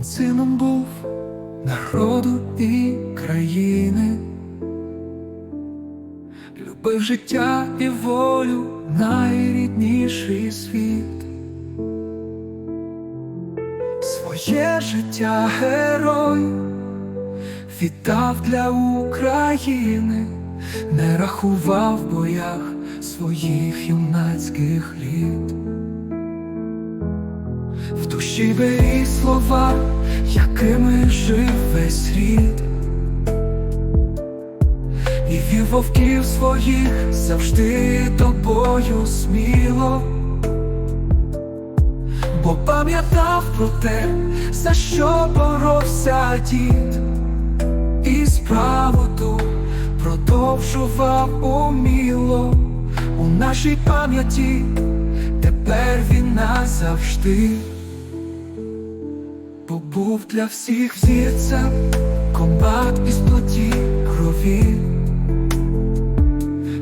Він сином був народу і країни, любив життя і волю, найрідніший світ. Своє життя герой віддав для України, не рахував в боях своїх юнацьких літ. В душі бері слова, якими жив весь рід, і вів вовків своїх завжди тобою сміло, бо пам'ятав про те, за що боровся дід, і справу ту продовжував уміло. У нашій пам'яті. Тепер він назавжди побув для всіх взірцем комбат із плоті крові,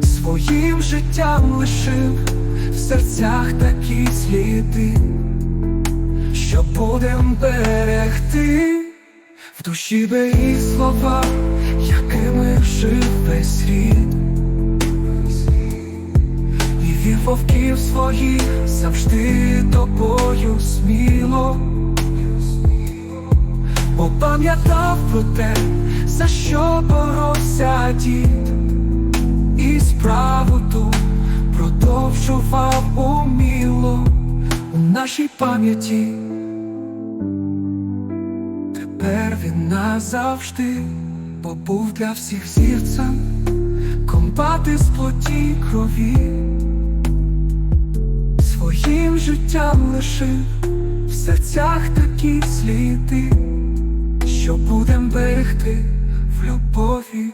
своїм життям лишив в серцях такі сліди, що будем берегти. В душі бері слова, якими жив весь рід. Вовків своїх завжди тобою сміло, бо пам'ятав про те, за що боровся дід, і справу ту продовжував уміло у нашій пам'яті. Тепер він назавжди побув для всіх зірцем, комбати з плоті крові життям лишив в серцях такі сліди, що будем берегти в любові.